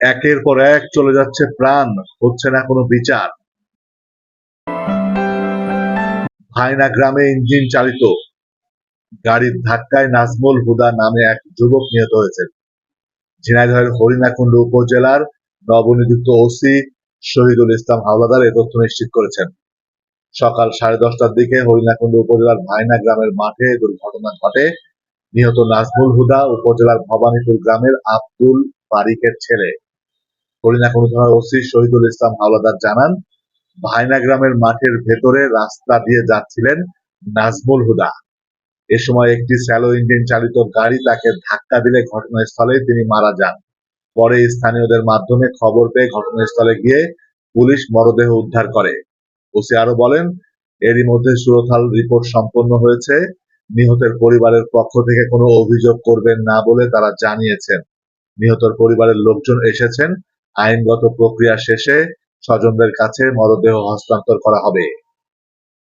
একের পর এক চলে যাচ্ছে প্রাণ, হচ্ছে না কোনো বিচার। ভাইনা গ্রামে ইঞ্জিন চালিত। গাড়ির ধাক্কায় নাজমুল হুদা নামে এক যুবক নিহত হয়েছেন। ঝিনাইদহের হরিণাকুণ্ড উপজেলার নবনিযুক্ত ওসি শহীদুল ইসলাম হাওলাদার এ তথ্য নিশ্চিত করেছেন। সকাল সাড়ে দশটার দিকে হরিণাকুণ্ড উপজেলার ভাইনা গ্রামের মাঠে দুর্ঘটনা ঘটে। নিহত নাজমুল হুদা উপজেলার ভবানীপুর গ্রামের আব্দুল বারিকের ছেলে। হরিণাকুণ্ড থানার ওসি, শহীদুল ইসলাম হাওলাদার জানান, ভাইনা গ্রামের মাঠের ভেতরে রাস্তা দিয়ে যাচ্ছিলেন নাজমুল হুদা। এ সময় একটি স্যালো ইঞ্জিন চালিত গাড়ি তাকে ধাক্কা দিলে ঘটনাস্থলে তিনি মারা যান। পরে স্থানীয়দের মাধ্যমে খবর পেয়ে ঘটনাস্থলে গিয়ে পুলিশ মরদেহ উদ্ধার করে। ওসি আরও বলেন, এরই মধ্যে সুরথাল রিপোর্ট সম্পন্ন হয়েছে। নিহতের পরিবারের পক্ষ থেকে কোনো অভিযোগ করবেন না বলে তারা জানিয়েছেন। নিহতর পরিবারের লোকজন এসেছেন আইনগত প্রক্রিয়া শেষে স্বজনদের কাছে মরদেহ হস্তান্তর করা হবে।